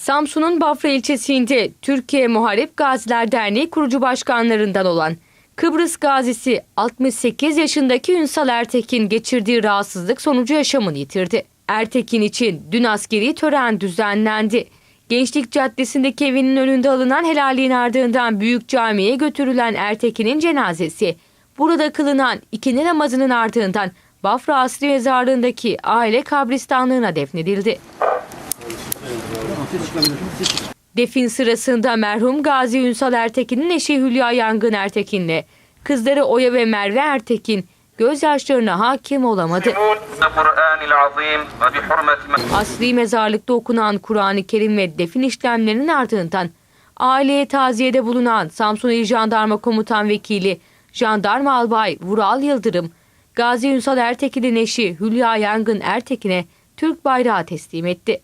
Samsun'un Bafra ilçesinde Türkiye Muharip Gaziler Derneği kurucu başkanlarından olan Kıbrıs gazisi 68 yaşındaki Ünsal Ertekin geçirdiği rahatsızlık sonucu yaşamını yitirdi. Ertekin için dün askeri tören düzenlendi. Gençlik Caddesi'ndeki evinin önünde alınan helalliğin ardından Büyük Cami'ye götürülen Ertekin'in cenazesi burada kılınan ikindi namazının ardından Bafra Asri Mezarlığı'ndaki aile kabristanlığına defnedildi. Defin sırasında merhum Gazi Ünsal Ertekin'in eşi Hülya Yangın Ertekin'le kızları Oya ve Merve Ertekin gözyaşlarına hakim olamadı. Asli mezarlıkta okunan Kur'an-ı Kerim ve defin işlemlerinin ardından aileye taziyede bulunan Samsun İl Jandarma Komutan Vekili Jandarma Albay Vural Yıldırım, Gazi Ünsal Ertekin'in eşi Hülya Yangın Ertekin'e Türk bayrağı teslim etti.